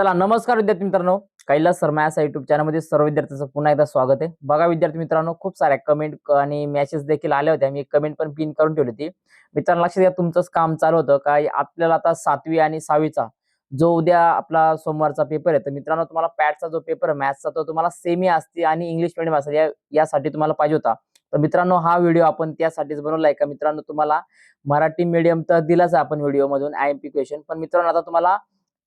चला नमस्कार विद्यार्थी मित्रांनो. कैलास शर्मा या युट्यूब चॅनलमध्ये सर्व विद्यार्थ्यांचं पुन्हा एकदा स्वागत आहे. बघा विद्यार्थी मित्रांनो खूप साऱ्या कमेंट आणि मॅसेज देखील आल्या होत्या. मी कमेंट पण पिन करून ठेवली होती. मित्रांनो लक्षात घ्या तुमचंच काम चालू होतं. काय आपल्याला आता सातवी आणि सहावीचा जो उद्या आपला सोमवारचा पेपर आहे तर मित्रांनो तुम्हाला पॅटचा जो पेपर आहे मॅथ्सचा तो तुम्हाला सेमी असते आणि इंग्लिश मिडियम असते या यासाठी तुम्हाला पाहिजे होता. तर मित्रांनो हा व्हिडिओ आपण त्यासाठीच बनवलाय का? मित्रांनो तुम्हाला मराठी मीडियम तर दिलाच आहे आपण व्हिडिओमधून आय एम पी क्वेश्चन पण मित्रांनो आता तुम्हाला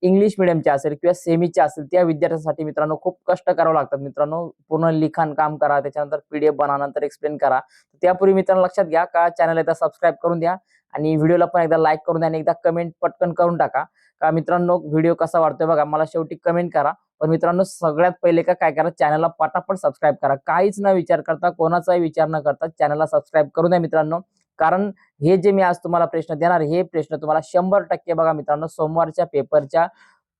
इंग्लिश मिडियमचे असेल किंवा सेमीचे असेल त्या विद्यार्थ्यांसाठी मित्रांनो खूप कष्ट करावं लागतात मित्रांनो पूर्ण लिखाण काम करा त्याच्यानंतर पीडीएफ बनवा नंतर एक्सप्लेन करा. त्यापूर्वी मित्रांनो लक्षात घ्या का चॅनल एकदा सबस्क्राईब करून द्या आणि व्हिडिओला पण एकदा लाईक करून द्या आणि एकदा कमेंट पटकन करून टाका. का मित्रांनो व्हिडिओ कसा वाटतोय बघा मला शेवटी कमेंट करा. पण मित्रांनो सगळ्यात पहिले का काय करा चॅनलला पटापट सबस्क्राईब करा. काहीच न विचार करता कोणाचाही विचार न करता चॅनलला सबस्क्राईब करून द्या मित्रांनो. कारण हे जे मी आज तुम्हाला प्रश्न देणार हे प्रश्न तुम्हाला शंभर टक्के बघा मित्रांनो सोमवारच्या पेपरच्या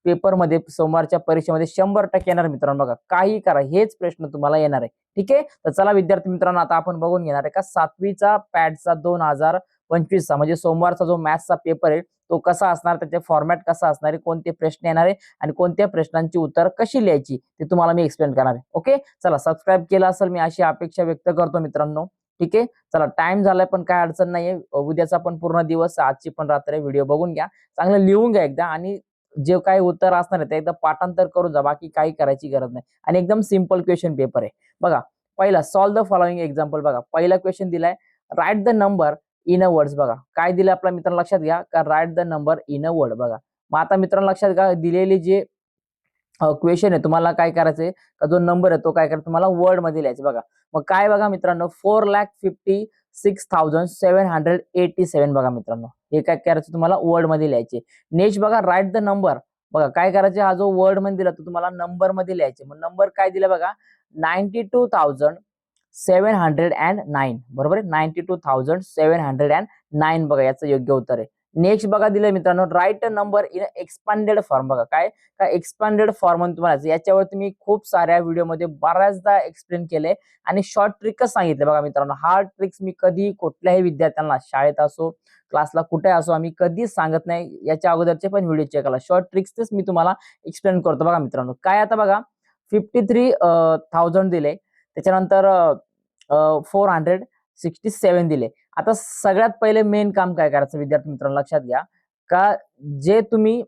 पेपरमध्ये सोमवारच्या परीक्षेमध्ये शंभर टक्के येणार मित्रांनो बघा. काही करा हेच प्रश्न तुम्हाला येणार आहे. ठीक आहे? तर चला विद्यार्थी मित्रांनो आता आपण बघून घेणार आहे का सातवीचा पॅडचा दोन हजार पंचवीसचा म्हणजे सोमवारचा जो मॅथ्सचा पेपर आहे तो कसा असणार त्याचे फॉर्मॅट कसा असणार आहे कोणते प्रश्न येणार आहे आणि कोणत्या प्रश्नांची उत्तर कशी लिहायची ते तुम्हाला मी एक्सप्लेन करणार आहे. ओके चला सबस्क्राईब केलं असेल मी अशी अपेक्षा व्यक्त करतो मित्रांनो. ठीक आहे? चला टाइम झालाय पण काय अडचण नाहीये. उद्याचा पण पूर्ण दिवस आजची पण रात्र व्हिडिओ बघून घ्या. चांगलं लिहून घ्या एकदा आणि जे काही उत्तर असणार आहे ते एकदा पाठांतर करून जा. बाकी काही करायची गरज नाही. आणि एकदम सिंपल क्वेश्चन पेपर आहे. बघा पहिला सॉल्व द फॉलोइंग एक्झाम्पल बघा. पहिला क्वेश्चन दिलाय write the number in a words बघा. काय दिलं आपल्या मित्रांनो लक्षात घ्या. का write the number in a word बघा. मग आता मित्रांनो लक्षात घ्या दिलेली जे क्वेश्चन आहे. तुम्हाला काय करायचंय? का जो नंबर आहे तो काय करायचा तुम्हाला वर्डमध्ये लिहायचं बघा. मग काय बघा मित्रांनो? Four lakh fifty six thousand seven hundred eighty seven बघा मित्रांनो. हे काय करायचं? तुम्हाला वर्डमध्ये लिहायचे नेक्स्ट बघा राईट द नंबर बघा काय करायचे? हा जो वर्डमध्ये दिला तो तुम्हाला नंबरमध्ये लिहायचे मग नंबर काय दिला बघा? Ninety two thousand seven hundred and nine बरोबर आहे? Ninety two thousand seven hundred and nine बघा याचं योग्य उत्तर आहे. नेक्स्ट बघा दिलंय मित्रांनो write number in expanded form बघा काय? काय एक्सपांडेड फॉर्म म्हणून तुम्हाला? याच्यावर तुम्ही खूप साऱ्या व्हिडिओमध्ये बऱ्याचदा एक्सप्लेन केले आणि शॉर्ट ट्रिकच सांगितले बघा मित्रांनो. हा ट्रिक्स मी कधी कुठल्याही विद्यार्थ्यांना शाळेत असो क्लासला कुठे असो आम्ही कधीच सांगत नाही. याच्या अगोदरचे पण व्हिडिओ चेक करा. शॉर्ट ट्रिक्सच मी तुम्हाला एक्सप्लेन करतो बघा मित्रांनो. काय आता बघा? फिफ्टी थ्री थाउजंड दिले त्याच्यानंतर फोर हंड्रेड सिक्स्टी सेवन दिले आता सगळ्यात पहिले मेन काम काय करायचं विद्यार्थी मित्रांनो? लक्षात घ्या. का जे तुम्ही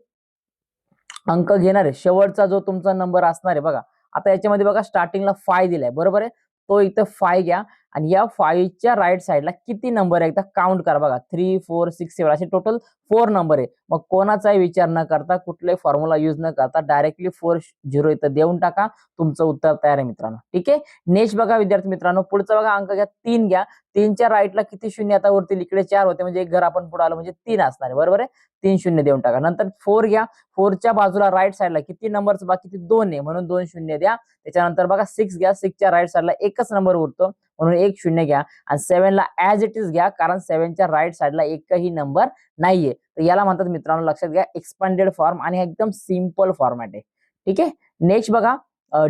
अंक घेणार आहे शेवटचा जो तुमचा नंबर असणार आहे बघा. आता याच्यामध्ये बघा स्टार्टिंगला फाय दिलाय. बरोबर आहे? तो इथं फाय घ्या. आणि या फाईव्हच्या राईट साईडला किती नंबर आहे? एकदा काउंट करा बघा. थ्री फोर सिक्स सेवन असे टोटल फोर नंबर आहे. मग कोणाचाही विचार न करता कुठलाही फॉर्म्युला युज न करता डायरेक्टली फोर झिरो इथं देऊन टाका. तुमचं उत्तर तयार आहे मित्रांनो. ठीक आहे? नेक्स्ट बघा विद्यार्थी मित्रांनो. पुढचा बघा अंक घ्या. तीन घ्या. तीनच्या राईटला किती शून्य आता वरती इकडे चार होते. म्हणजे एक घर आपण पुढे आलो म्हणजे तीन असणार आहे. बरोबर आहे? तीन शून्य देऊन टाका. नंतर फोर घ्या. फोरच्या बाजूला राईट साईडला किती नंबर बाकी दोन आहे. म्हणून दोन शून्य द्या. त्याच्यानंतर बघा सिक्स घ्या. सिक्सच्या राईट साईडला एकच नंबर उरतो. म्हणून एक शून्य घ्या. आणि सेव्हनला ऍज इट इज घ्या कारण सेव्हनच्या राईट साईडला एकही नंबर नाहीये. तर याला म्हणतात मित्रांनो लक्षात घ्या एक्सपांडेड फॉर्म आणि एकदम सिंपल फॉर्मॅट आहे. ठीक आहे? नेक्स्ट बघा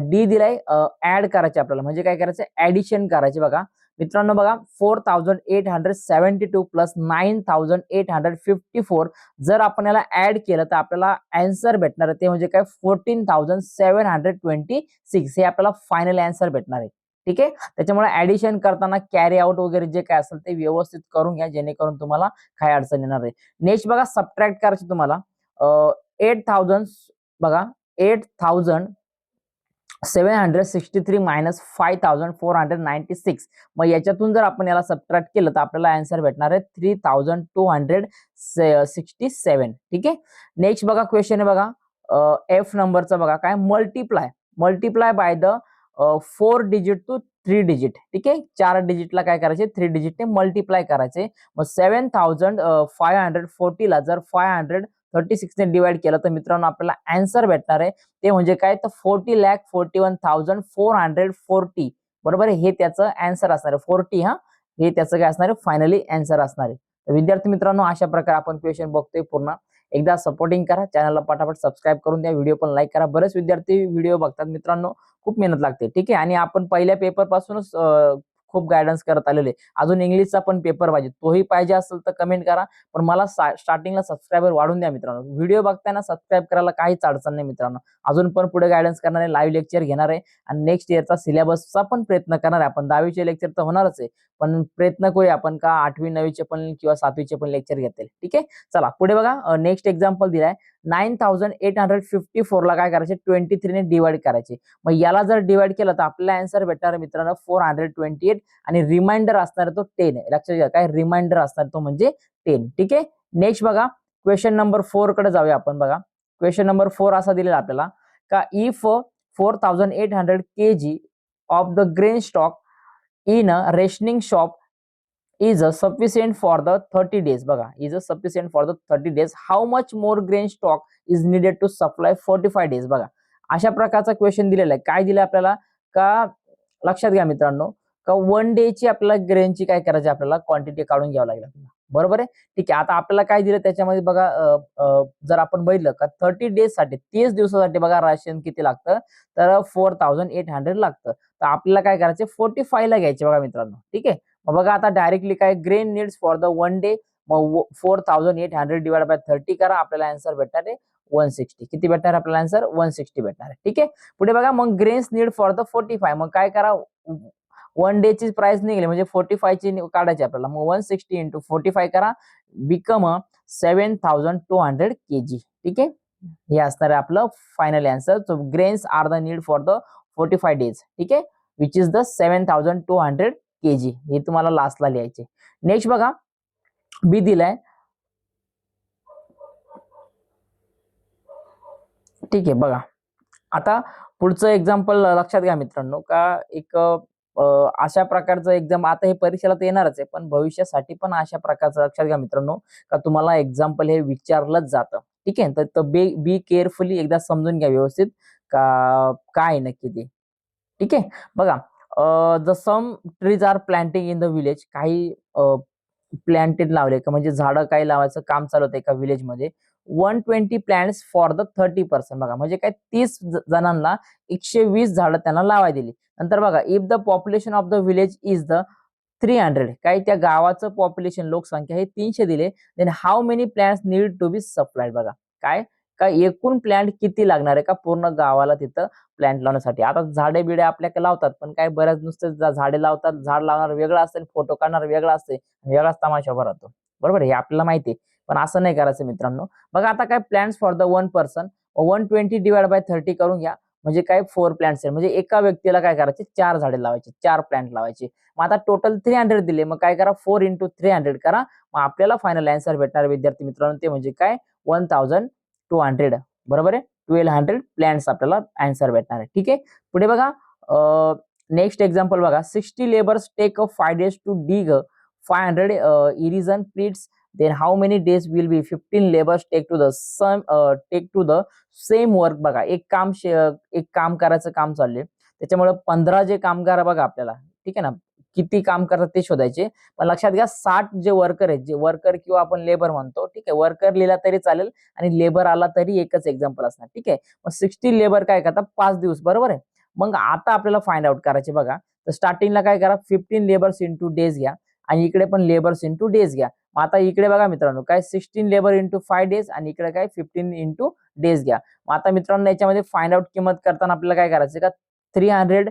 डी दिलाय ऍड करायचे आपल्याला. म्हणजे काय करायचं? ऍडिशन करायचे बघा. मित्रांनो बघा four thousand eight hundred seventy two plus nine thousand eight hundred fifty four जर आपण याला ऍड केलं तर आपल्याला अँसर भेटणार आहे. ते म्हणजे काय? Fourteen thousand seven hundred twenty six हे आपल्याला फायनल अँसर भेटणार आहे. ठीक आहे? त्याच्यामुळे ऍडिशन करताना कॅरी आउट वगैरे जे काय असेल ते व्यवस्थित करून घ्या जेणेकरून तुम्हाला काही अडचण येणार आहे नेक्स्ट बघा सबट्रॅक्ट करायचे तुम्हाला. एट थाउजंड बघा eight thousand seven hundred sixty three minus five thousand four hundred ninety six मग याच्यातून जर आपण याला सबट्रॅक्ट केलं तर आपल्याला आन्सर भेटणार आहे three thousand two hundred sixty seven ठीक आहे? नेक्स्ट बघा क्वेश्चन आहे बघा. एफ नंबरचा बघा काय? Multiply multiply by the four digit to three digit ठीक आहे? चार डिजिटला काय करायचे? थ्री डिजिटने मल्टिप्लाय करायचे. मग सेव्हन थाउजंड फाय हंड्रेड फोर्टीला जर फाय हंड्रेड थर्टी सिक्सने डिवाइड केलं तर मित्रांनो आपल्याला अँसर भेटणार आहे. ते म्हणजे काय? तर forty lakh forty one thousand four hundred forty बरोबर आहे? हे त्याचं अँसर असणार आहे. फोर्टी हा? हे त्याचं काय असणार आहे? फायनली अँसर असणार आहे. विद्यार्थी मित्रांनो अशा प्रकारे आपण क्वेश्चन बघतोय पूर्ण. एकदा सपोर्टिंग करा चॅनलला पटापट सबस्क्राईब करून द्या व्हिडिओ पण लाईक करा. बरेच विद्यार्थी व्हिडिओ बघतात मित्रांनो खूप मेहनत लागते ठीक आहे? आणि आपण पहिल्या पेपर पासूनच खूप गायडन्स करत आलेले. अजून इंग्लिशचा पण पेपर पाहिजे. तोही पाहिजे असेल तर कमेंट करा. पण मला स्टार्टिंगला सबस्क्रायबर वाढून द्या मित्रांनो. व्हिडिओ बघताना सबस्क्राईब करायला काहीच अडचण नाही मित्रांनो. अजून पण पुढे गायडन्स करणार आहे लाईव्ह लेक्चर घेणार आहे. आणि नेक्स्ट इयरचा सिलेबसचा पण प्रयत्न करणार आहे. आपण दहावीचे लेक्चर तर होणारच आहे. पण प्रयत्न करूया आपण का आठवी नववीचे पण किंवा सातवीचे पण लेक्चर घेतील. ठीक आहे? चला पुढे बघा. नेक्स्ट एक्झाम्पल दिलाय. Nine thousand eight hundred fifty फोरला काय करायचे? ट्वेंटी थ्रीने डिवाइड करायचे. मग याला जर डिवाइड केलं तर आपल्याला आन्सर भेटणार मित्रांनो फोर हंड्रेड ट्वेंटी एट आणि रिमाइंडर असणार तो टेन आहे. लक्षात घ्या काय रिमाइंडर असणार तो म्हणजे टेन ठीक आहे? नेक्स्ट बघा क्वेश्चन नंबर फोरकडे जाऊया आपण बघा. क्वेश्चन नंबर फोर असा दिलेला आपल्याला का if four thousand eight hundred K G of the grain stock in a rationing shop is a sufficient for the thirty days बघा is a sufficient for the thirty days how much more grain stock is needed to supply forty five days बघा अशा प्रकारचा question दिलेला आहे. काय दिलं आपल्याला? का लक्षात घ्या मित्रांनो का वन डेची आपल्याला ग्रेनची काय करायची आपल्याला? क्वांटिटी काढून घ्यावं लागेल आपल्याला. बरोबर आहे? ठीक आहे आता आपल्याला काय दिलं त्याच्यामध्ये बघा जर आपण बघितलं का थर्टी डेजसाठी तीस दिवसासाठी बघा राशन किती लागतं? तर फोर थाउजंड एट हंड्रेड लागतं. तर आपल्याला काय करायचं फोर्टी फायला घ्यायचे बघा मित्रांनो. ठीक आहे? बघा आता डायरेक्टली काय grain needs for the one day मग four thousand eight hundred divide by thirty करा आपल्याला आन्सर भेटणार आहे वन सिक्स्टी किती भेटणार आपल्याला आन्सर वन सिक्स्टी भेटणार आहे. ठीक आहे? पुढे बघा मग grains need for the forty five मग काय करा? वन डे ची प्राइस निघाली म्हणजे फोर्टी फायची काढायची आपल्याला. मग one sixty into forty five करा become seven thousand two hundred K G ठीक आहे? हे असणार आहे आपलं final answer so grains are the need for the forty five days ठीक आहे? Which is the seven thousand two hundred K G हे तुम्हाला लास्टला लिहायचे. नेक्स्ट बघा. बी दिलाय. ठीक आहे बघा. आता पुढचं एक्झाम्पल लक्षात घ्या मित्रांनो का एक अशा प्रकारचं एक्झाम आता हे परीक्षेला तर येणारच आहे पण भविष्यासाठी पण अशा प्रकारचं लक्षात घ्या मित्रांनो का तुम्हाला एक्झाम्पल हे विचारलंच जातं. ठीक आहे तर बी बी केअरफुली एकदा समजून घ्या व्यवस्थित का काय आहे नक्की ते. ठीक आहे बघा. The some trees are planting in the village. काही प्लांटेड लावले का म्हणजे झाडं काही लावायचं काम चालू होतं एका विलेजमध्ये. One twenty plants for the thirty percent बघा. म्हणजे काय तीस जणांना एकशे वीस झाडं त्यांना लावाय दिली. नंतर बघा if the population of the village is the three hundred. काही त्या गावाचं पॉप्युलेशन लोकसंख्या हे तीनशे दिले. Then how many plants need to be supplied बघा. काय? का एकूण प्लांट किती लागणार आहे? का पूर्ण गावाला तिथं प्लांट लावण्यासाठी? आता झाडे बिडे आपल्याकडे लावतात पण काय बऱ्याच नुसते झाडे लावतात झाड लावणार वेगळं असते फोटो काढणार वेगळा असते वेगळाच तमाशा उभा राहतो बरोबर हे आपल्याला माहिती आहे. पण असं नाही करायचं मित्रांनो. बघा आता काय plants for the one person one twenty divide by thirty करून घ्या. म्हणजे काय फोर प्लांट्स आहेत. म्हणजे एका व्यक्तीला काय करायचे? चार झाडे लावायचे चार प्लांट लावायचे. मग आता टोटल थ्री हंड्रेड दिले. मग काय करा? फोर इंटू थ्री हंड्रेड करा. मग आपल्याला फायनल आन्सर भेटणार विद्यार्थी मित्रांनो ते म्हणजे काय? वन थाउजंड टू हंड्रेड बरोबर आहे? ट्वेल्व हंड्रेड प्लॅन्स आपल्याला अँसर भेटणार आहे. ठीक आहे? पुढे बघा नेक्स्ट एक्झाम्पल बघा. Sixty labours take a five days to dig five hundred irrigation pits then how many days will be fifteen labours take to the some take to the same work बघा एक काम शे- एक काम करायचं काम चाललंय. त्याच्यामुळे पंधरा जे कामगार बघा आपल्याला. ठीक आहे ना? किती काम करतात ते शोधायचे. पण लक्षात घ्या साठ जे वर्कर आहेत जे वर्कर किंवा आपण लेबर म्हणतो ठीक आहे वर्कर लिहिला तरी चालेल आणि लेबर आला तरी एकच एक्झाम्पल असणार ठीक आहे. मग सिक्स्टी लेबर काय करतात? पाच दिवस बरोबर आहे? मग आता आपल्याला फाइंड आउट करायचे बघा. तर स्टार्टिंगला काय करा? फिफ्टीन लेबर्स इंटू डेज घ्या आणि इकडे पण लेबर्स इंटू डेज घ्या. मग आता इकडे बघा मित्रांनो काय sixteen labour into five days आणि इकडे काय फिफ्टीन इंटू डेज घ्या. मग आता मित्रांनो याच्यामध्ये फाइंड आउट किंमत करताना आपल्याला काय करायचं का? Three hundred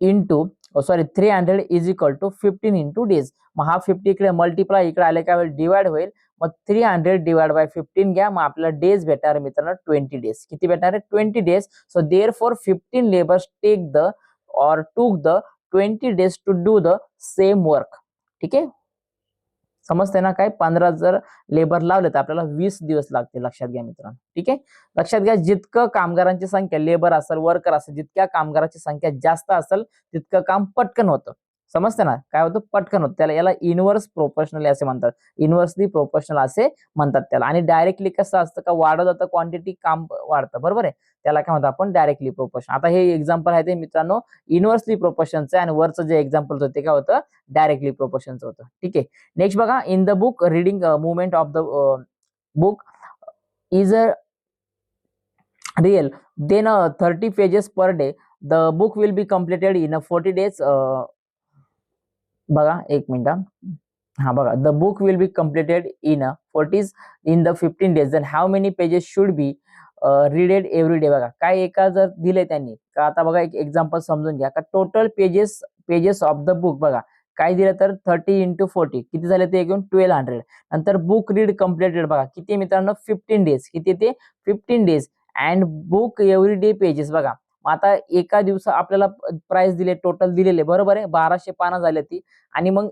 into sorry three hundred is equal to fifteen into days मग हा फिफ्टी इकडे मल्टिप्लाय इकडे आले काय वेळ डिवाइड होईल. मग three hundred divide by fifteen घ्या. मग आपल्याला डेज भेटणार आहे मित्रांनो ट्वेंटी डेज किती भेटणार आहे? Twenty days so therefore fifteen labours take the or took the twenty days to do the same work ठीक आहे? समजते ना काय? पंधरा जर लेबर लावले तर आपल्याला वीस दिवस लागते लक्षात घ्या मित्रांनो. ठीक आहे? लक्षात घ्या जितकं कामगारांची संख्या लेबर असेल वर्कर असेल जितक्या कामगारांची संख्या जास्त असेल तितकं काम पटकन होतं. समजते ना? काय होतं? पटकन होतं. त्याला याला इनवर्स प्रोफेशनल असे म्हणतात. इनवर्सली प्रोफेशनल असे म्हणतात त्याला. आणि डायरेक्टली कसं असतं का? वाढत जातं क्वांटिटी काम वाढतं. बरोबर आहे? त्याला काय म्हणतात आपण? डायरेक्टली प्रोपोर्शन आता हे एक्झाम्पल आहे ते मित्रांनो. इनवर्सली प्रोपोर्शनचं आहे आणि वरचं जे एक्झाम्पल होतं ते काय होतं? डायरेक्टली प्रोपोर्शनचं होतं. ठीक आहे? नेक्स्ट बघा. In the book reading movement of the book is a real then thirty pages per day the book will be completed in a forty days बघा एक मिनिट. हा. बघा. The book will be completed in a forties in the fifteen days then how many pages should be readed every day बघा काय एका जर दिले त्यांनी का आता बघा एक एक्झाम्पल समजून घ्या. का total pages pages of the book बघा. काय दिलं तर थर्टी इंटू फोर्टी किती झाले ते घेऊन ट्वेल्व हंड्रेड नंतर बुक रीड कम्प्लिटेड बघा. किती मित्रांनो? फिफ्टीन डेज किती ते? Fifteen days and book every day pages बघा. आता एका दिवसा आपल्याला प्राइस दिले टोटल दिलेले. बरोबर आहे? बाराशे पानं झाली ती. आणि मग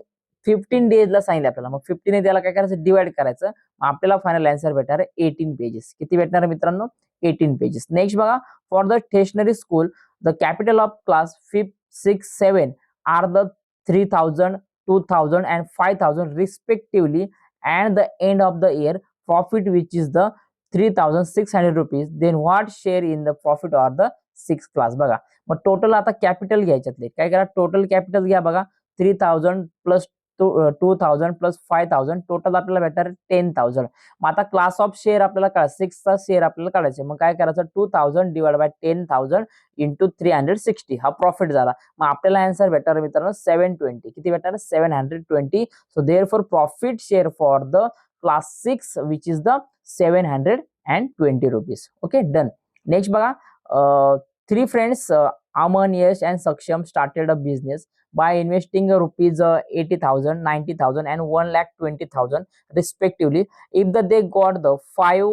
फिफ्टीन डेजला सांगितलं आपल्याला. मग फिफ्टीन त्याला काय करायचं? डिवाइड करायचं. मग आपल्याला फायनल आन्सर भेटणार आहे एटीन पेजेस किती भेटणार आहे मित्रांनो? एटीन पेजेस नेक्स्ट बघा for the stationery school the capital of class fifth six seven are the three thousand two thousand and five thousand respectively and the end of the year profit which is the three thousand six hundred rupees then what share in the profit or the six class बघा मग total आता capital घ्यायच्यातले. काय करा? Total capital घ्या बघा. Three thousand plus two two thousand plus five thousand total आपल्याला भेटणार ten thousand मग आता क्लास ऑफ शेअर आपल्याला काढा सिक्सचा शेअर आपल्याला काढायचे. मग काय करायचं? Two thousand divide by ten thousand into three hundred sixty हा प्रॉफिट झाला. मग आपल्याला आन्सर भेटणार मित्रांनो सेव्हन ट्वेंटी किती भेटणार? Seven hundred twenty so there for profit share for the class six which is the seven hundred and twenty rupees okay done next बघा. Three friends Aman Yash and Saksham started a business by investing uh, rupees uh, 80,000, 90,000 and 1 lakh 20,000 respectively. If the, they got the 5,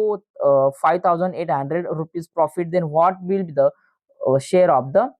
uh, 5,800 rupees profit, then what will be the uh, share of the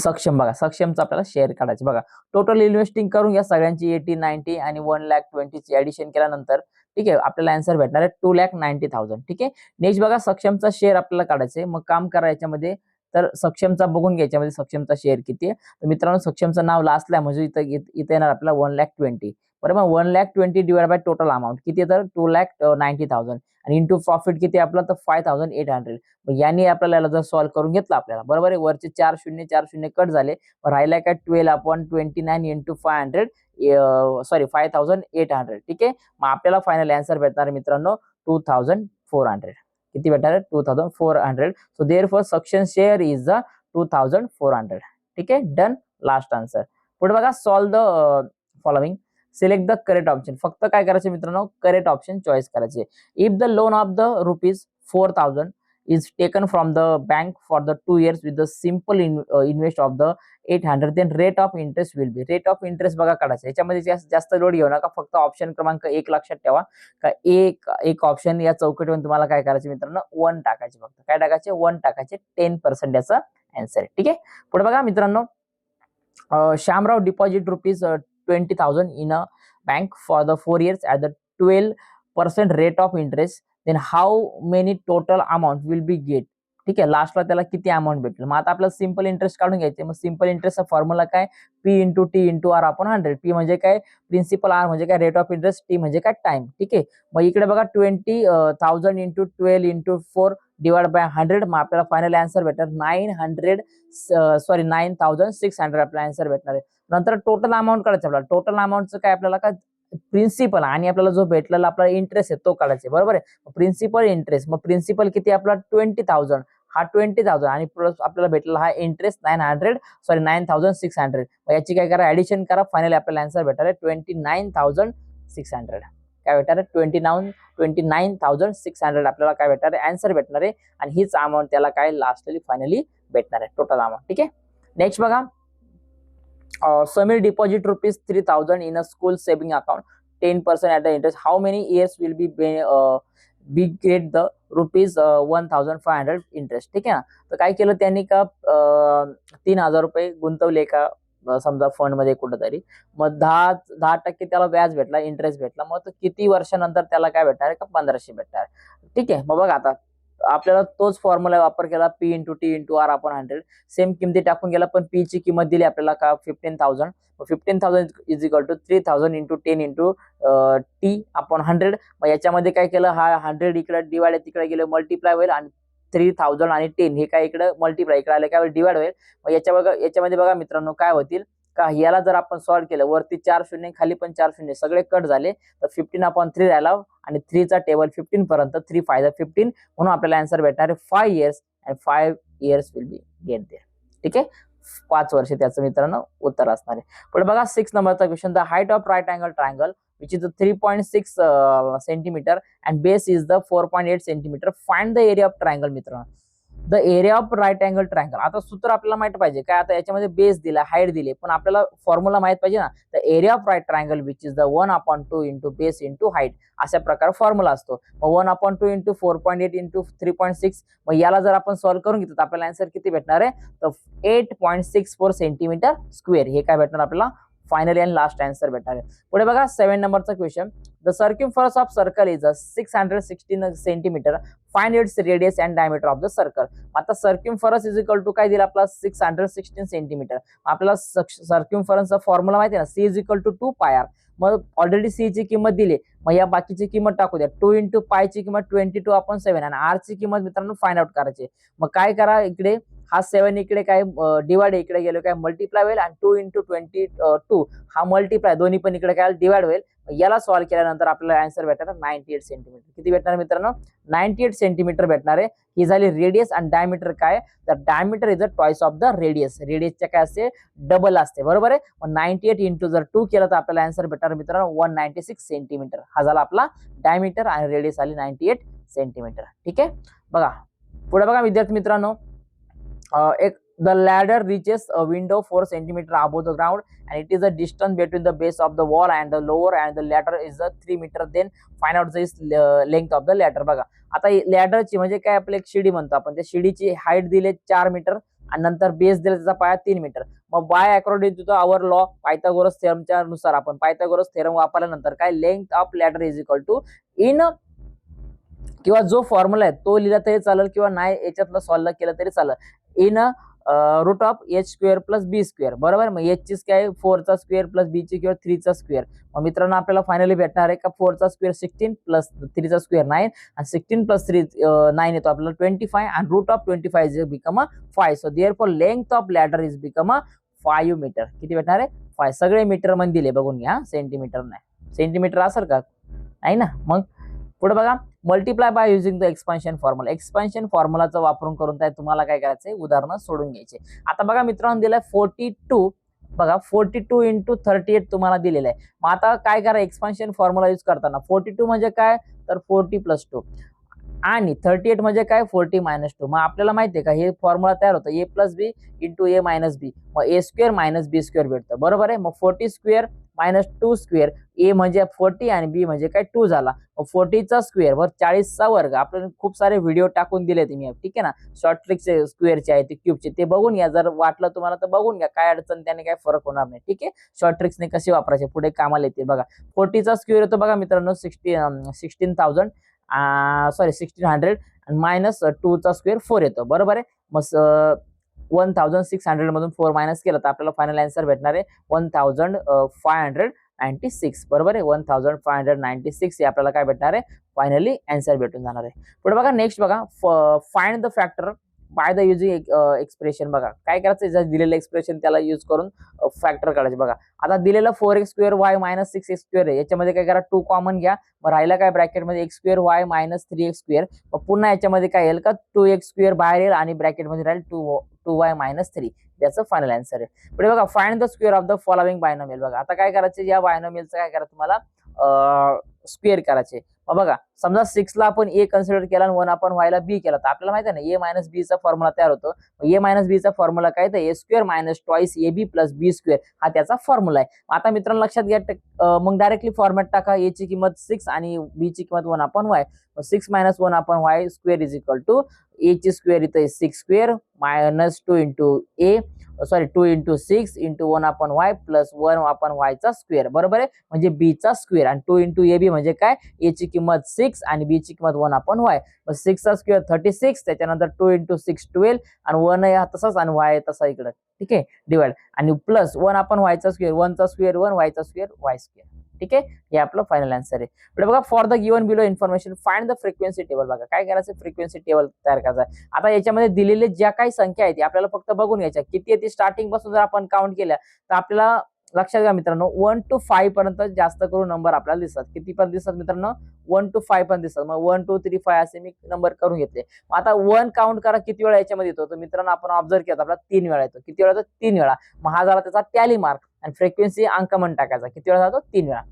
सक्षम बघा सक्षमचा आपल्याला share काढायचे बघा total investing करून घ्या सगळ्यांची eighty ninety आणि one lakh ट्वेंटीची ऍडिशन केल्यानंतर ठीक आहे आपल्याला आन्सर भेटणार आहे टू लॅक नाईन्टी थाउजंड ठीक आहे? नेक्स्ट बघा सक्षमचा शेअर आपल्याला काढायचे मग काम करा याच्यामध्ये. तर सक्षमचा बघून घ्यायच्या याच्यामध्ये सक्षमचा शेअर किती आहे. तर मित्रांनो सक्षमचं नाव लास्टला आहे. म्हणजे इथं इथं येणार आपल्याला वन लॅक ट्वेंटी बरं मग one lakh twenty divide by total amount किती तर? टू लॅक नाईन्टी थाउजंड आणि इंटू प्रॉफिट किती आपला आपलं? तर फाय थाउजंड एट हंड्रेड यांनी आपल्याला जर सॉल्व्ह करून घेतला आपल्याला बरोबर आहे? वरचे चार शून्य चार शून्य कट झाले. राहिला काय? Twelve upon twenty nine into five hundred sorry five thousand eight hundred ठीक आहे? मग आपल्याला फायनल आन्सर भेटणार आहे मित्रांनो टू थाउजंड फोर हंड्रेड किती भेटणार आहे? Two thousand four hundred so there for Saksham share is the two thousand four hundred ठीक आहे? डन लास्ट आन्सर पुढे बघा solve the following select the correct option फक्त काय करायचे मित्रांनो? करेक्ट ऑप्शन चॉईस करायचे. If the loan of the rupees four thousand is taken from the bank for the two years with the simple invest of the eight hundred then rate of interest will be rate of interest बघा काढायचं. याच्यामध्ये जास्त जास्त load घेऊ नका. फक्त option क्रमांक एक लक्षात ठेवा. का एक एक ऑप्शन या चौकटीवर तुम्हाला काय करायचे मित्रांनो? वन टाकायचे फक्त. काय टाकायचे? वन टाकायचे. टेन पर्सेंट याचा अँसर ठीक आहे? पुढे बघा मित्रांनो. Shyamrao deposit rupees 20000 in a bank for the 4 years at the 12% rate of interest then how many total amount will be get? ठीक आहे लास्टला त्याला किती अमाऊंट भेटेल? मग आता आपल्याला सिंपल इंटरेस्ट काढून घ्यायचे. मग सिंपल इंटरेस्टचा फॉर्म्युला काय? P into T into R आपण हंड्रेड पी म्हणजे काय? प्रिन्सिपल आर म्हणजे काय? रेट ऑफ इंटरेस्ट टी म्हणजे काय? टाइम ठीक आहे? मग इकडे बघा twenty thousand into twelve into four divide by hundred मग आपल्याला फायनल आन्सर भेटणार nine hundred sorry nine thousand six hundred आपल्याला आन्सर भेटणार आहे. नंतर टोटल अमाऊंट काढायचं आपल्याला. टोटल अमाऊंटचं काय आपल्याला काय? प्रिन्सिपल आणि आपल्याला जो भेटलेला आपला इंटरेस्ट आहे तो काढायचा बरोबर आहे? प्रिन्सिपल इंटरेस्ट मग प्रिन्सिपल किती आपला? ट्वेंटी थाउजंड हा ट्वेंटी थाउजंड आणि प्लस आपल्याला भेटलेला हा interest nine hundred sorry nine thousand six hundred मग याची काय करा? ऍडिशन करा. फायनली आपल्याला आन्सर भेटणार आहे twenty nine thousand six hundred काय भेटणार आहे? Twenty nine twenty nine thousand six hundred आपल्याला काय भेटणार आहे? आन्सर भेटणार आहे. आणि हीच अमाऊंट त्याला काय लास्टली फायनली भेटणार आहे. टोटल अमाऊंट ठीक आहे? नेक्स्ट बघा. Samir Samir deposit rupees 3000 in a school saving account. 10% at the interest. How many years will be be, uh, be rupees one thousand five hundred interest ठीक आहे ना? तर काय केलं त्यांनी का तीन हजार रुपये गुंतवले का समजा फंडमध्ये कुठंतरी. मग दहा दहा टक्के त्याला व्याज भेटला इंटरेस्ट भेटला. मग तो किती वर्षानंतर त्याला काय भेटणार आहे का? पंधराशे भेटणार ठीक आहे? मग बघा आता. आपल्याला तोच फॉर्म्युला वापर केला P into T into R आपण हंड्रेड सेम किमती टाकून गेला पण पी ची किंमत दिली आपल्याला का? Fifteen thousand fifteen thousand is equal to three thousand into ten into T आपण हंड्रेड मग याच्यामध्ये काय केलं? हा हंड्रेड इकडे डिवाइड तिकडे गेलं मल्टिप्लाय होईल आणि थ्री थाउजंड आणि टेन हे काय इकडे मल्टिप्लाय इकडे आलं काय डिवाइड होईल. मग याच्या बघा याच्यामध्ये बघा मित्रांनो काय होतील? का याला जर आपण सॉल्व्ह केलं वरती चार शून्य खाली पण चार शून्य सगळे कट झाले तर फिफ्टीन अपॉन थ्री राहिला आणि थ्रीचा टेबल फिफ्टीन पर्यंत थ्री फाय फिफ्टीन म्हणून आपल्याला आन्सर भेटणार आहे five years and five years will be get there ठीक आहे? पाच वर्ष त्याचं मित्रांनो उत्तर असणार आहे. पुढे बघा सिक्स नंबरचा question the height of right angle triangle which is three point six centimeter and base is the four point eight centimeter find the area of triangle मित्रांनो. The area of right angle triangle. आता सूत्र आपल्याला माहीत पाहिजे. काय आता याच्यामध्ये base दिला हाईट दिले पण आपल्याला फॉर्म्युला माहीत पाहिजे ना? The area of right triangle which is the one upon two into base into height अशा प्रकारे फॉर्म्युला असतो. मग one upon two into four point eight into three point six मग याला जर आपण सॉल्व्ह करून घेतो तर आपल्याला आन्सर किती भेटणार आहे? तर eight point six four centimeter square हे काय भेटणार आपल्याला? फायनली अँड लास्ट आन्सर भेटणार आहे. पुढे बघा सेव्हन नंबरचा question the circumference of circle is six hundred sixteen centimeter find its radius and diameter of the circle आता सर्क्युम फरस इज इक्वल टू काय दिला आपला? सिक्स हंड्रेड सिक्स्टीन सेंटीमीटर आपल्याला सर्क्युमफरसचा फॉर्म्युला माहिती आहे ना? C is equal to two pi r मग ऑलरेडी सी ची किंमत दिली. मग या बाकीची किंमत टाकू द्या. टू इंटू पायची किंमत ट्वेंटी टू अपॉन सेव्हन आणि आर ची किंमत मित्रांनो फाइंड आउट करायची मग काय करा इकडे? हा सेवन इकडे काय डिवाइड इकडे गेलो काय मल्टिप्लाय होईल आणि टू इंटू ट्वेंटी टू हा मल्टिप्लाय दोन्ही पण इकडे काय डिवाइड होईल. याला सॉल्व्ह केल्यानंतर आपल्याला आन्सर भेटणार नाईन्टी एट सेंटीमीटर किती भेटणार मित्रांनो? नाईन्टी एट सेंटीमीटर भेटणार आहे. ही झाली रेडियस आणि डायमीटर काय? तर diameter is a twice of the radius रेडियसच्या काय असते? डबल असते. बरोबर आहे? मग नाईन्टी एट इंटू जर टू केलं तर आपल्याला आन्सर भेटणार मित्रांनो वन नाईन्टी सिक्स सेंटीमीटर हा झाला आपला डायमीटर आणि रेडियस आली नाईन्टी एट सेंटीमीटर ठीक आहे? बघा. पुढे बघा विद्यार्थी मित्रांनो. एक the ladder reaches a window four centimeter above the ground and it is a distance between the base of the wall and the lower and the ladder is a 3 meter then find out the uh, length of the ladder. बघा. आता लॅडरची म्हणजे काय आपली एक शिडी म्हणतो आपण. त्या शिडीची हाईट दिले चार मीटर आणि नंतर बेस दिला त्याचा पाया तीन मीटर मग by according to the our law Pythagoras थेरमच्या नुसार आपण पायथागोरस थेरम वापरल्यानंतर काय? Length of ladder is equal to in किंवा जो फॉर्म्युला आहे तो लिहिला तरी चालेल किंवा नाही याच्यातलं सॉल्व्ह केलं तरी चालेल. In root of H square plus B square बरोबर? मग एच ची काय फोरचा स्क्वेअर प्लस बी ची किंवा थ्रीचा स्क्वेअर मग मित्रांनो आपल्याला फायनली भेटणार आहे का? फोरचा स्क्वेअर सिक्स्टीन प्लस थ्रीचा स्क्वेअर नाईन आणि सिक्स्टीन प्लस थ्री नाईन येतो आपल्याला ट्वेंटी फाय आणि root of twenty five is become a five so there for length of ladder is become a five meter किती भेटणार आहे? फाय सगळे मीटरमध्ये दिले बघून घ्या. सेंटीमीटर नाही. सेंटीमीटर असेल का? नाही ना? मग पुढे बघा. Multiply by using the expansion formula expansion फॉर्म्युलाचा वापरून करून काय तुम्हाला काय करायचंय? उदाहरणं सोडून घ्यायचे. आता बघा मित्रांनो दिलंय फोर्टी टू बघा forty two into thirty eight तुम्हाला दिलेलं आहे. मग आता काय करा एक्सपान्शन फॉर्म्युला यूज करताना. फोर्टी टू म्हणजे काय? तर फोर्टी प्लस टू आणि थर्टी एट म्हणजे काय? फोर्टी मायनस टू मग आपल्याला माहिती आहे का हे फॉर्म्युला तयार होतं. A plus B into A minus B मग A square minus B square भेटतं. बरोबर आहे? मग forty square minus two square A म्हणजे फोर्टी आणि बी म्हणजे काय टू झाला. फोर्टीचा स्क्वेअर वर चाळीसचा वर्ग. आपल्याला खूप सारे व्हिडिओ टाकून दिले तुम्ही ठीक आहे ना? शॉर्ट ट्रिकचे स्क्वेअरचे आहे ते क्यूबचे. ते बघून घ्या. जर वाटलं तुम्हाला तर बघून घ्या. काय अडचण त्याने काय फरक होणार नाही. ठीक आहे? शॉर्ट ट्रिक्सने कसे वापरायचे? पुढे कामाला येते बघा. फोर्टीचा स्क्वेअर येतो बघा मित्रांनो sixty sixteen thousand. Sorry sixteen hundred. आणि मायनस टूचा स्क्वेअर फोर येतो. बरोबर आहे? मग वन थाउजंड सिक्स हंड्रेडमधून फोर मायनस केलं तर आपल्याला फायनल आन्सर भेटणार आहे. One thousand five hundred ninety six बरोबर आहे? One thousand five hundred ninety six हे आपल्याला काय भेटणार आहे? फायनली अँसर भेटून जाणार आहे. पुढे बघा नेक्स्ट बघा find the factor by the using expression बघा. काय करायचं? जर दिलेलं एक्सप्रेशन त्याला यूज करून फॅक्टर काढायचे बघा. आता दिलेलं four X square Y minus six X square आहे. याच्यामध्ये काय करा? टू कॉमन घ्या. मग राहिला काय ब्रॅकेटमध्ये X square Y minus three X square मग पुन्हा याच्यामध्ये काय येईल का? टू एक्स स्क्वेअर बाहेर येईल आणि ब्रॅकेटमध्ये राहील two two Y minus three त्याचं फायनल आन्सर आहे. पुढे बघा find the square of the following binomial बघा. आता काय करायचं? या बायनोमियलचं काय करा तुम्हाला? स्क्वेअर करायचे. मग बघा समजा सिक्सला आपण ए कन्सिडर केला आणि वन आपण व्हायला बी केला तर आपल्याला माहिती आहे ना ए मायनस बीचा फॉर्म्युला तयार होतो. ए मायनस बीचा फॉर्म्युला काय तर A square minus twice A B plus B square हा त्याचा फॉर्म्युला आहे. आता मित्रांनो लक्षात घ्या मग डायरेक्टली फॉर्मॅट टाका. ए ची किंमत सिक्स आणि बी ची किंमत वन आपण वाय सिक्स मायनस वन आपण Y square is equal to A ची स्क्वेअर इथं six square minus two into A sorry two into six into one आपण वाय प्लस वन आपण वायचा स्क्वेअर बरोबर आहे? म्हणजे बीचा स्क्वेअर आणि टू इंटू ए बी म्हणजे काय? ए ची किंमत सिक्स आणि बी ची किंमत वन आपण वाय सिक्सचा स्क्वेअर थर्टी सिक्स त्याच्यानंतर टू इंटू सिक्स ट्वेल्व आणि वन हा तसाच आणि वाय तसा इकडं. ठीक? आहे डिवाइड आणि प्लस वन आपण वायचा स्क्वेअर वनचा स्क्वेअर वन वायचा स्क्वेअर वाय स्क्वेअर ठीक? आहे हे आपलं फायनल आन्सर आहे. पुढे बघा for the given below information find the frequency table बघा काय करायचं? फ्रिक्वेन्सी टेबल तयार करायचं. आहे. आता याच्यामध्ये दिलेले ज्या काही संख्या आहेत आपल्याला फक्त बघून घ्यायच्या. किती आहे ती स्टार्टिंगपासून जर आपण काउंट केल्या तर आपल्याला लक्षात घ्या मित्रांनो वन टू फाय पर्यंत जास्त करून नंबर आपल्याला दिसतात. किती पर्यंत दिसतात मित्रांनो वन टू फाईव्ह पर्यंत दिसतात. मग वन टू थ्री फाय असे मी नंबर करून घेतले. मग आता वन काउंट करा किती वेळा याच्यामध्ये येतो? तर मित्रांनो आपण ऑब्झर्व केला आपला तीन वेळा येतो. किती वेळा तीन वेळा. मग हा झाला त्याचा टॅली मार्क आणि फ्रिक्वेन्सी अंकमन टाकायचा. किती वेळा जातो? तीन वेळा.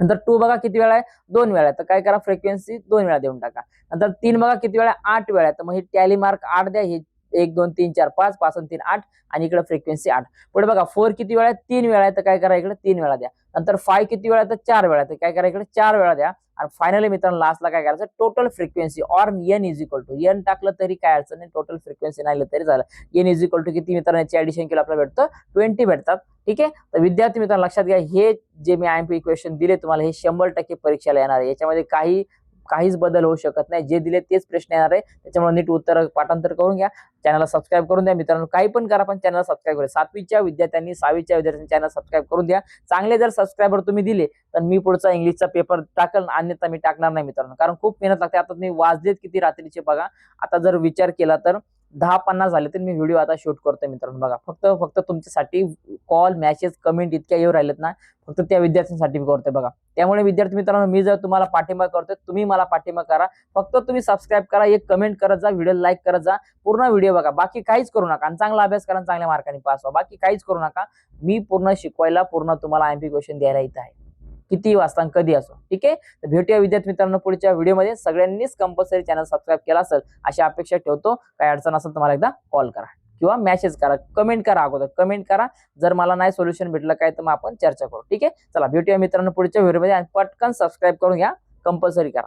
नंतर टू बघा किती वेळा आहे? दोन वेळा आहे. तर काय करा? फ्रिक्वेन्सी दोन वेळा देऊन टाका. नंतर तीन बघा किती वेळा आठ वेळा आहे. तर मग हे टॅली मार्क आठ द्या. हे एक दोन तीन चार पाच पाच तीन आठ आणि इकडे फ्रिक्वेन्सी आठ. पुढे बघा फोर किती वेळा आहे? तीन वेळा आहे तर काय करा इकडे? तीन वेळा द्या. नंतर फाय किती वेळा तर चार वेळा तर काय करा इकडे? चार वेळा द्या. आणि फायनली मित्रांनो लास्टला काय करायचं? Total frequency or N is equal to N टाकलं तरी काय अडचण नाही. टोटल फ्रिक्वेन्सी नाही तरी झालं. एन इज इक्वल टू किती मित्रांनो? याची ऍडिशन केलं आपल्याला भेटतं. ट्वेंटी भेटतात. ठीक आहे? तर विद्यार्थी मित्रांनो लक्षात घ्या. हे जे मी आय एम पी इक्वेशन दिले तुम्हाला हे शंभर टक्के परीक्षेला येणार आहे. याच्यामध्ये काही काहीच बदल होऊ शकत नाही. जे दिले तेच प्रश्न येणार आहे. त्याच्यामुळे नीट उत्तर पाठांतर करून घ्या. चॅनलला सबस्क्राईब करून द्या. मित्रांनो काही पण करा पण चॅनल सबस्क्राईब करा. सातवीच्या विद्यार्थ्यांनी सहावीच्या विद्यार्थ्यांनी चॅनल सबस्क्राईब करून द्या. चांगले जर सबस्क्रायबर तुम्ही दिले तर मी पुढचा इंग्लिशचा पेपर टाकल अन्यथा मी टाकणार नाही मित्रांनो. कारण खूप मेहनत लागते. आता तुम्ही वाजलेत किती रात्रीचे बघा. आता जर विचार केला तर दहा पन्नास झाले तर मी व्हिडिओ आता शूट करतोय मित्रांनो. बघा फक्त फक्त तुमच्यासाठी कॉल मॅसेज कमेंट इतक्या येऊ राहिलेत ना फक्त त्या विद्यार्थ्यांसाठी मी करतोय बघा. त्यामुळे विद्यार्थी मित्रांनो मी जर तुम्हाला पाठिंबा करतोय तुम्ही मला पाठिंबा करा. फक्त तुम्ही सबस्क्राईब करा एक कमेंट करत जा व्हिडिओ लाईक करत जा पूर्ण व्हिडिओ बघा. बाकी काहीच करू नका. आणि चांगला अभ्यास करा आणि चांगल्या मार्काने पास व्हा. बाकी काहीच करू नका. मी पूर्ण शिकवायला पूर्ण तुम्हाला एमपी क्वेश्चन द्यायला इथं आहे. किती वाजता आणि कधी असो. ठीक आहे? तर भेटूया विद्यार्थी मित्रांनो पुढच्या व्हिडिओमध्ये सगळ्यांनीच कंपल्सरी चॅनल सबस्क्राईब केला असेल अशी अपेक्षा ठेवतो. काही अडचण असेल तर एकदा कॉल करा. किंवा मेसेज करा कमेंट करा अगोदर. कमेंट करा. जर मला नाही सोल्युशन भेटलं काय तर मग आपण चर्चा करू. ठीक आहे? चला भेटूया मित्रांनो पुढच्या व्हिडिओमध्ये आणि पटकन सबस्क्राईब करून घ्या. कंपल्सरी करा.